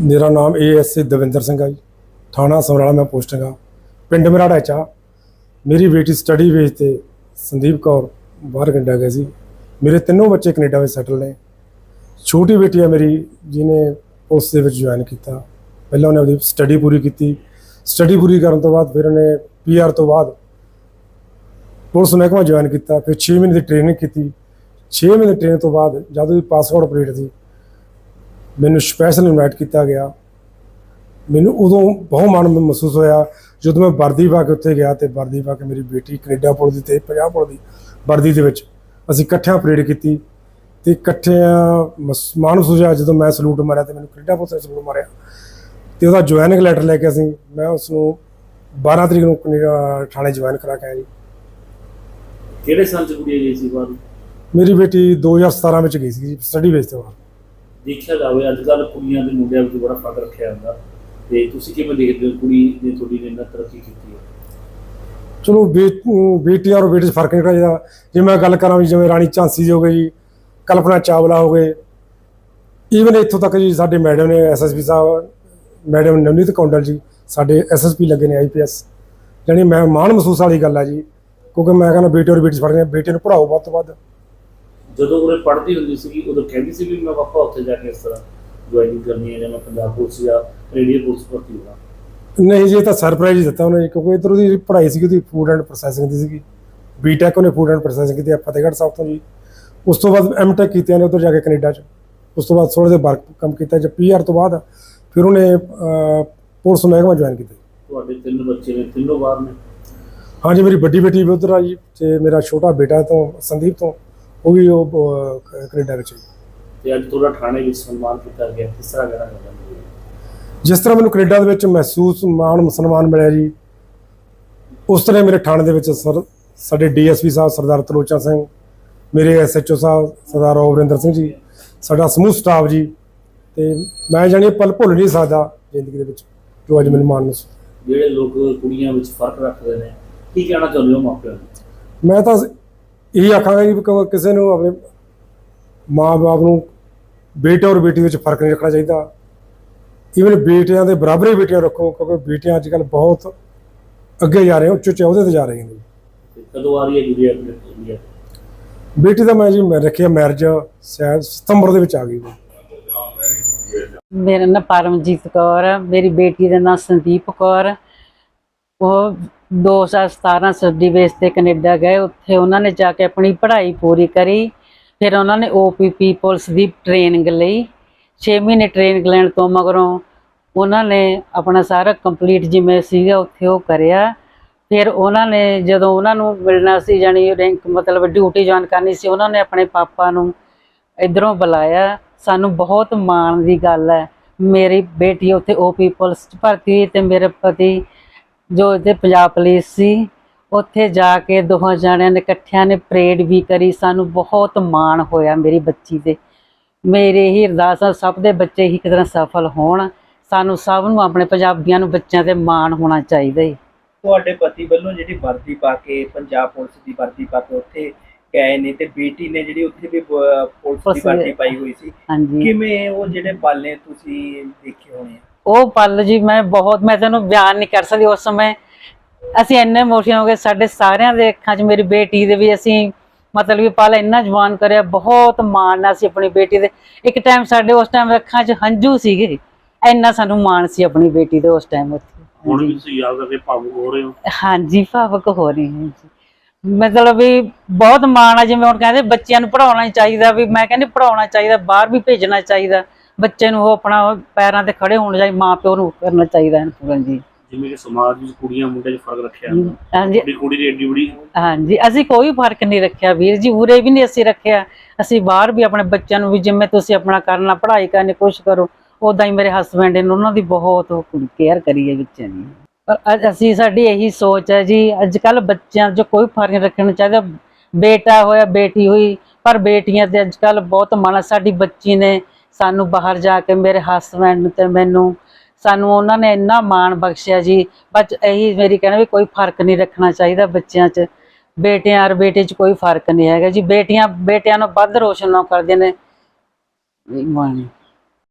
ਮੇਰਾ ਨਾਮ ਏਐਸਏ ਦਵਿੰਦਰ ਸਿੰਘ ਹੈ ਜੀ। ਥਾਣਾ ਸਮਰਾਲਾ ਮੈਂ ਪੋਸਟਿੰਗ ਆ। ਪਿੰਡ ਮੇਰਾ ਢਾਚਾ ਮੇਰੀ ਬੇਟੀ ਸਟੱਡੀ ਵੇਜ ਤੇ ਸੰਦੀਪ ਕੌਰ ਬਾਹਰ ਕੈਨੇਡਾ ਗਏ ਸੀ। ਮੇਰੇ ਤਿੰਨੋਂ ਬੱਚੇ ਕੈਨੇਡਾ ਵਿੱਚ ਸੈਟਲ ਨੇ। ਛੋਟੀ ਬੇਟੀ ਹੈ ਮੇਰੀ, ਜਿਹਨੇ ਉਸ ਦੇ ਵਿੱਚ ਜੁਆਇਨ ਕੀਤਾ। ਪਹਿਲਾਂ ਉਹਨੇ ਆਪਣੀ ਸਟੱਡੀ ਪੂਰੀ ਕੀਤੀ। ਸਟੱਡੀ ਪੂਰੀ ਕਰਨ ਤੋਂ ਬਾਅਦ ਫਿਰ ਉਹਨੇ ਪੀਆਰ ਤੋਂ ਬਾਅਦ ਪੁਲਿਸ ਮਹਿਕਮਾ ਜੁਆਇਨ ਕੀਤਾ। ਫਿਰ 6 ਮਹੀਨੇ ਦੀ ਟ੍ਰੇਨਿੰਗ ਕੀਤੀ। 6 ਮਹੀਨੇ ਦੀ ਟ੍ਰੇਨਿੰਗ ਤੋਂ ਬਾਅਦ ਜਦੋਂ ਉਹਦੀ ਪਾਸਪੋਰਟ ਅਪਡੇਟ ਸੀ ਮੈਨੂੰ ਸਪੈਸ਼ਲ ਇਨਵਾਈਟ ਕੀਤਾ ਗਿਆ। ਮੈਨੂੰ ਉਦੋਂ ਬਹੁਤ ਮਾਣ ਮਹਿਸੂਸ ਹੋਇਆ ਜਦੋਂ ਮੈਂ ਵਰਦੀ ਪਾ ਕੇ ਉੱਥੇ ਗਿਆ ਤੇ ਵਰਦੀ ਪਾ ਕੇ ਮੇਰੀ ਬੇਟੀ ਕੈਨੇਡਾ ਪੁਲਿਸ ਦੀ ਤੇ ਪੰਜਾਬ ਪੁਲਿਸ ਦੀ ਵਰਦੀ ਦੇ ਵਿੱਚ ਅਸੀਂ ਇਕੱਠਿਆਂ ਪਰੇਡ ਕੀਤੀ ਤੇ ਇਕੱਠਿਆਂ ਮਹਿਸੂਸ ਹੋਇਆ ਜਦੋਂ ਮੈਂ ਸਲੂਟ ਮਾਰਿਆ ਤੇ ਮੈਨੂੰ ਕੈਨੇਡਾ ਪੁਲਿਸ ਨੇ ਸਲੂਟ ਮਾਰਿਆ। ਤੇ ਉਹਦਾ ਜੁਆਇਨਿੰਗ ਲੈਟਰ ਲੈ ਕੇ ਅਸੀਂ ਮੈਂ ਉਸ ਨੂੰ 12 ਤਰੀਕ ਨੂੰ ਕੈਨੇਡਾ ਥਾਣੇ ਜੁਆਇਨ ਕਰਾ ਕੇ ਆਇਆ ਜੀ। ਕਿਹੜੇ ਸਾਲ ਚ ਕੁੜੀ ਗਈ ਸੀ ਬਾਅਦ? ਮੇਰੀ ਬੇਟੀ 2017 ਵਿੱਚ ਗਈ ਸੀ ਸਟੱਡੀ ਬੇਸ ਤੇ ਬਾਅਦ ਦੇਖਿਆ ਜਾਵੇ, ਅੱਜ ਕੱਲ ਕੁੜੀਆਂ ਤੇ ਮੁੰਡਿਆਂ ਵਿੱਚ ਬੜਾ ਫ਼ਰਕ ਰੱਖਿਆ ਜਾਂਦਾ। ਤੇ ਤੁਸੀਂ ਕਿਵੇਂ ਦੇਖਦੇ ਹੋ ਕੁੜੀ ਨੇ ਤੁਹਾਡੀ ਨੇ ਇੰਨਾ ਤਰੱਕੀ ਕੀਤੀ ਹੈ? ਚਲੋ ਬੇਟੀਆਂ ਔਰ ਬੇਟੇ 'ਚ ਫ਼ਰਕ ਨਹੀਂ ਰੱਖਣਾ ਜੇ ਮੈਂ ਗੱਲ ਕਰਾਂ ਵੀ ਜਿਵੇਂ ਰਾਣੀ ਝਾਂਸੀ ਜੀ ਹੋ ਗਈ ਜੀ ਕਲਪਨਾ ਚਾਵਲਾ ਹੋ ਗਏ ਈਵਨ ਇੱਥੋਂ ਤੱਕ ਜੀ ਸਾਡੇ ਮੈਡਮ ਨੇ ਐਸਐਸਪੀ ਸਾਹਿਬ, ਮੈਡਮ ਨਵਨੀਤ ਕੌਂਡਲ ਜੀ, ਸਾਡੇ ਐਸਐਸਪੀ ਲੱਗੇ ਨੇ ਆਈਪੀਐਸ ਜਾਣੀ ਮੈਂ ਮਾਣ ਮਹਿਸੂਸ ਵਾਲੀ ਗੱਲ ਆ ਜੀ, ਕਿਉਂਕਿ ਮੈਂ ਕਹਿੰਦਾ ਬੇਟੇ ਔਰ ਬੇਟੀ 'ਚ ਬੇਟੇ ਨੂੰ ਪੜਾਓ ਵੱਧ ਤੋਂ ਵੱਧ। ਜਦੋਂ ਉਹ ਪੜ੍ਹਦੀ ਹੁੰਦੀ ਸੀ ਉਦੋਂ ਕਹਿੰਦੀ ਸੀ ਵੀ ਮੈਂ ਪਾਪਾ ਉੱਥੇ ਜਾ ਕੇ ਇਸ ਤਰ੍ਹਾਂ ਜੁਆਇਨਿੰਗ ਕਰਨੀ ਹੈ ਜਾਂ ਮੈਂ ਪੰਜਾਬ ਪੁਲਿਸ ਜਾਂ ਰੇਡੀਓ ਪੁਲਿਸ ਭਰਤੀ ਹੋਣਾ ਨਹੀਂ ਜੀ ਇਹ ਤਾਂ ਸਰਪ੍ਰਾਈਜ਼ ਦਿੱਤਾ ਉਹਨੇ ਜੀ, ਕਿਉਂਕਿ ਇਧਰ ਉਹਦੀ ਪੜ੍ਹਾਈ ਸੀਗੀ ਉਹਦੀ ਫੂਡ ਐਂਡ ਪ੍ਰੋਸੈਸਿੰਗ ਦੀ ਸੀਗੀ। ਬੀਟੈਕ ਉਹਨੇ ਫੂਡ ਐਂਡ ਪ੍ਰੋਸੈਸਿੰਗ ਕੀਤੀ ਆ ਫਤਿਹਗੜ੍ਹ ਸਾਹਿਬ ਤੋਂ ਜੀ। ਉਸ ਤੋਂ ਬਾਅਦ ਐਮਟੈਕ ਕੀਤੀ ਉਹਨੇ ਉਧਰ ਜਾ ਕੇ ਕੈਨੇਡਾ ਚ। ਉਸ ਤੋਂ ਬਾਅਦ ਥੋੜੇ ਦੇ ਵਰਕ ਕੰਮ ਕੀਤਾ ਜਦ ਪੀਆਰ ਤੋਂ ਬਾਅਦ ਫਿਰ ਉਹਨੇ ਅਹ, ਪੁਲਿਸ ਮਹਿਕਮਾ ਜੁਆਇਨ ਕੀਤਾ। ਤੁਹਾਡੇ ਤਿੰਨ ਬੱਚੇ ਨੇ ਤਿੰਨੋਂ ਬਾਹਰ ਨੇ? ਹਾਂਜੀ ਮੇਰੀ ਵੱਡੀ ਬੇਟੀ ਵੀ ਉਧਰ ਆ ਜੀ ਤੇ ਮੇਰਾ ਛੋਟਾ ਬੇਟਾ ਤੋਂ ਸੰਦੀਪ ਤੋਂ। ਉਹ ਵੀ ਉਹ ਅਹ, ਕੈਨੇਡਾ ਵਿੱਚ ਜੀ। ਤੇ ਅੱਜ ਤੁਹਾਡਾ ਥਾਣੇ ਵਿੱਚ ਸਨਮਾਨ ਕੀਤਾ ਗਿਆ ਕਿਸ ਤਰ੍ਹਾਂ ਕਰਾਂਗਾ ਜਿਸ ਤਰ੍ਹਾਂ ਮੈਨੂੰ ਕੈਨੇਡਾ ਦੇ ਵਿੱਚ ਮਹਿਸੂਸ ਮਾਣ ਸਨਮਾਨ ਮਿਲਿਆ ਜੀ ਉਸ ਤਰ੍ਹਾਂ ਮੇਰੇ ਥਾਣੇ ਦੇ ਵਿੱਚ ਸਰ ਸਾਡੇ ਡੀਐਸਪੀ ਸਾਹਿਬ ਸਰਦਾਰ ਤਲੋਚਾ ਸਿੰਘ ਮੇਰੇ ਐਸਐਚਓ ਸਾਹਿਬ ਸਰਦਾਰ ਰੋਵਰਿੰਦਰ ਸਿੰਘ ਜੀ ਸਾਡਾ ਸਮੂਹ ਸਟਾਫ ਜੀ ਤੇ ਮੈਂ ਜਾਣੀ ਪਲ ਭੁੱਲ ਨਹੀਂ ਸਕਦਾ ਜ਼ਿੰਦਗੀ ਦੇ ਵਿੱਚ ਜੋ ਅੱਜ ਮੈਨੂੰ ਮਾਣ ਮਹਿਸੂਸ ਜਿਹੜੇ ਲੋਕ ਕੁੜੀਆਂ ਵਿੱਚ ਫ਼ਰਕ ਰੱਖਦੇ ਨੇ ਕੀ ਕਹਿਣਾ ਚਾਹੁੰਦੇ ਹੋ ਮਾਪਿਆਂ ਨੂੰ? ਮੈਂ ਤਾਂ ਇਹੀ ਆਖਾਂਗਾ ਕ- ਕਿਸੇ ਨੂੰ ਆਪਣੇ ਮਾਂ-ਬਾਪ ਨੂੰ ਬੇਟੇ ਔਰ ਬੇਟੀ ਵਿੱਚ ਫ਼ਰਕ ਨਹੀਂ ਰੱਖਣਾ ਚਾਹੀਦਾ। ਈਵਨ ਬੇਟਿਆਂ ਦੇ ਬਰਾਬਰ ਹੀ ਬੇਟੀਆਂ ਰੱਖੋ ਕਿਉਂਕਿ ਬੇਟੀਆਂ ਅੱਜ ਬਹੁਤ ਅੱਗੇ ਜਾ ਰਹੇ ਉੱਚ ਉੱਚ ਅਹੁਦੇ ਤੇ ਜਾ ਨੇ। ਕਦੋਂ ਆ ਰਹੀ ਹੈ ਇੰਡੀਆ ਬੇਟੀ ਦਾ ਮੈਂ ਜੀ ਮੈਂ ਰੱਖਿਆ ਮੈਰਿਜ ਸ਼ਾਇਦ ਸਤੰਬਰ ਦੇ ਵਿੱਚ ਆ ਗਈ। ਮੇਰਾ ਨਾਮ ਪਰਮਜੀਤ ਕੌਰ ਮੇਰੀ ਬੇਟੀ ਦਾ ਨਾਮ ਸੰਦੀਪ ਕੌਰ ਉਹ 2017 ਸਟੱਡੀ ਬੇਸ ਤੇ ਕੈਨੇਡਾ ਗਏ, ਉੱਥੇ ਉਹਨਾਂ ਨੇ ਜਾ ਕੇ ਆਪਣੀ ਪੜ੍ਹਾਈ ਪੂਰੀ ਕਰੀ, ਫਿਰ ਉਹਨਾਂ ਨੇ ਓਪੀਪੀ ਪੁਲਿਸ ਦੀ ਟ੍ਰੇਨਿੰਗ ਲਈ। 6 ਮਹੀਨੇ ਟ੍ਰੇਨਿੰਗ ਲੈਣ ਤੋਂ ਮਗਰੋਂ ਉਹਨਾਂ ਨੇ ਆਪਣਾ ਸਾਰਾ ਕੰਪਲੀਟ ਜਿਵੇਂ ਸੀਗਾ, ਉੱਥੇ ਉਹ ਕਰਿਆ। ਫਿਰ ਉਹਨਾਂ ਨੇ ਜਦੋਂ ਉਹਨਾਂ ਨੂੰ ਮਿਲਣਾ ਸੀ ਜਾਨੀ ਰੈਂਕ ਮਤਲਬ ਡਿਊਟੀ ਜੁਆਇਨ ਕਰਨੀ ਸੀ, ਉਹਨਾਂ ਨੇ ਆਪਣੇ ਪਾਪਾ ਨੂੰ ਇਧਰੋਂ ਬੁਲਾਇਆ। ਸਾਨੂੰ ਬਹੁਤ ਮਾਣ ਦੀ ਗੱਲ ਹੈ। ਮੇਰੀ ਬੇਟੀ ਉੱਥੇ ਓਪੀ ਪੁਲਿਸ ਚ ਭਰਤੀ ਹੋਈ ਤੇ ਮੇਰੇ ਪਤੀ ਜੋ ਇੱਥੇ ਪੰਜਾਬ ਪੁਲਿਸ ਸੀ ਉੱਥੇ ਜਾ ਕੇ ਦੋਹਾਂ ਜਣਿਆਂ ਨੇ ਇਕੱਠਿਆਂ ਨੇ ਪਰੇਡ ਵੀ ਕਰੀ। ਸਾਨੂੰ ਬਹੁਤ ਮਾਣ ਹੋਇਆ ਮੇਰੀ ਬੱਚੀ ਤੇ। ਮੇਰੇ ਹੀ ਅਰਦਾਸ ਆ ਸਭ ਦੇ ਬੱਚੇ ਹੀ ਤਰ੍ਹਾਂ ਸਫਲ ਹੋਣ। ਸਾਨੂੰ ਸਭ ਨੂੰ ਆਪਣੇ ਪੰਜਾਬੀਆਂ ਨੂੰ ਬੱਚਿਆਂ ਤੇ ਮਾਣ ਹੋਣਾ ਚਾਹੀਦਾ ਹੈ ਤੁਹਾਡੇ ਪਤੀ ਵੱਲੋਂ ਜਿਹੜੀ ਵਰਦੀ ਪਾ ਕੇ ਪੰਜਾਬ ਪੁਲਿਸ ਦੀ ਵਰਦੀ ਪਾ ਕੇ ਉੱਥੇ ਗਏ ਨੇ ਤੇ ਬੇਟੀ ਨੇ ਜਿਹੜੀ ਉੱਥੇ ਵੀ ਪੁਲਿਸ ਦੀ ਦੇ- ਵਰਦੀ ਪਾਈ ਹੋਈ ਸੀ। ਕਿਵੇਂ ਉਹ ਜਿਹੜੇ ਪਲ ਤੁਸੀਂ ਦੇਖੇ ਹੋਣੇ ਉਹ ਪਲ ਜੀ ਮੈਂ ਬਹੁਤ ਮੈਂ ਤੈਨੂੰ ਬਿਆਨ ਨਹੀਂ ਕਰ ਸਕਦੀ ਉਸ ਸਮੇਂ। ਅਸੀਂ ਇੰਨੇ ਇਮੋਸ਼ਨਲ ਹੋ ਗਏ ਸਾਡੇ ਸਾਰਿਆਂ ਦੇ ਅੱਖਾਂ 'ਚ ਮੇਰੀ ਬੇਟੀ ਦੇ ਵੀ ਅਸੀਂ ਮਤਲਬ ਕਿ ਪਲ ਇੰਨਾ ਜਵਾਨ ਕਰਿਆ ਬਹੁਤ ਮਾਣ ਨਾਲ ਸੀ ਆਪਣੀ ਬੇਟੀ ਦੇ। ਇੱਕ ਟਾਈਮ ਸਾਡੇ ਉਸ ਟਾਈਮ ਅੱਖਾਂ 'ਚ ਹੰਝੂ ਸੀਗੇ ਇੰਨਾ ਸਾਨੂੰ ਮਾਣ ਸੀ ਆਪਣੀ ਬੇਟੀ ਦੇ ਉਸ ਟਾਈਮ ਉੱਥੇ। ਹੁਣ ਵੀ ਤੁਸੀਂ ਯਾਦ ਕਰਕੇ ਭਾਵੁਕ ਹੋ ਰਹੇ ਹੋ? ਹਾਂਜੀ ਭਾਵਕ ਹੋ ਰਹੀ ਹਾਂ ਜੀ। ਮਤਲਬ ਵੀ ਬਹੁਤ ਮਾਣ ਆ ਜਿਵੇਂ ਹੁਣ ਕਹਿੰਦੇ ਬੱਚਿਆਂ ਨੂੰ ਪੜਾਉਣਾ ਚਾਹੀਦਾ ਵੀ ਮੈਂ ਕਹਿੰਦੀ ਪੜਾਉਣਾ ਚਾਹੀਦਾ ਬਾਹਰ ਵੀ ਭੇਜਣਾ ਚਾਹੀਦਾ। ਬੱਚੇ ਨੂੰ ਉਹ ਆਪਣਾ ਪੈਰਾਂ ਤੇ ਖੜੇ ਹੋਣ ਚਾਹੀਦਾ ਮਾਂ ਪਿਓ ਨੂੰ ਕਰਨਾ ਚਾਹੀਦਾ ਹੈ। ਪੂਰਨ ਜੀ ਜਿਵੇਂ ਕਿ ਸਮਾਜ ਵਿੱਚ ਕੁੜੀਆਂ ਮੁੰਡਿਆਂ 'ਚ ਫ਼ਰਕ ਰੱਖਿਆ ਹਾਂਜੀ। ਆਪਣੀ ਕੁੜੀ ਦੀ ਏਡੀ ਬੜੀ। ਹਾਂਜੀ ਅਸੀਂ ਕੋਈ ਫ਼ਰਕ ਨਹੀਂ ਰੱਖਿਆ ਵੀਰ ਜੀ ਉਰੇ ਵੀ ਨਹੀਂ ਅਸੀਂ ਰੱਖਿਆ। ਅਸੀਂ ਬਾਹਰ ਵੀ ਆਪਣੇ ਬੱਚਿਆਂ ਨੂੰ ਵੀ ਜਿਵੇਂ ਤੁਸੀਂ ਆਪਣਾ ਕਰਨਾ ਪੜ੍ਹਾਈ ਕਰਨੀ ਕੋਸ਼ਿਸ਼ ਕਰੋ ਉਦਾਂ ਹੀ ਮੇਰੇ ਹਸਬੰਡ ਨੇ ਉਹਨਾਂ ਦੀ ਬਹੁਤ ਕੇਅਰ ਕਰੀ ਹੈ ਬੱਚਿਆਂ ਦੀ। ਪਰ ਅੱਜ ਅਸੀਂ ਸਾਡੀ ਇਹੀ ਸੋਚ ਹੈ ਜੀ ਅੱਜ ਕੱਲ ਬੱਚਿਆਂ 'ਚ ਕੋਈ ਫ਼ਰਕ ਨਹੀਂ ਰੱਖਣਾ ਚਾਹੀਦਾ। ਬੇਟਾ ਹੋਇਆ ਬੇਟੀ ਹੋਈ ਪਰ ਬੇਟੀਆਂ ਤੇ ਅੱਜ ਕੱਲ ਬਹੁਤ ਮਾਣ ਸਾਡੀ ਬੱਚੀ ਨੇ ਸਾਨੂੰ ਬਾਹਰ ਜਾ ਕੇ ਮੇਰੇ ਹਸਬੰਡ ਤੇ ਮੈਨੂੰ, ਸਾਨੂੰ ਉਹਨਾਂ ਨੇ ਇੰਨਾ ਮਾਣ ਬਖਸ਼ਿਆ ਜੀ। ਬਸ ਇਹੀ ਮੇਰੀ ਕਹਿਣਾ ਵੀ ਕੋਈ ਫ਼ਰਕ ਨਹੀਂ ਰੱਖਣਾ ਚਾਹੀਦਾ ਬੱਚਿਆਂ 'ਚ। ਬੇਟਿਆਂ ਔਰ ਬੇਟੇ 'ਚ ਕੋਈ ਫ਼ਰਕ ਨਹੀਂ ਹੈਗਾ ਜੀ। ਬੇਟੀਆਂ, ਬੇਟਿਆਂ ਨੂੰ ਵੱਧ ਰੋਸ਼ਨ ਨਾ ਕਰਦੇ ਨੇ। ਮਾਣ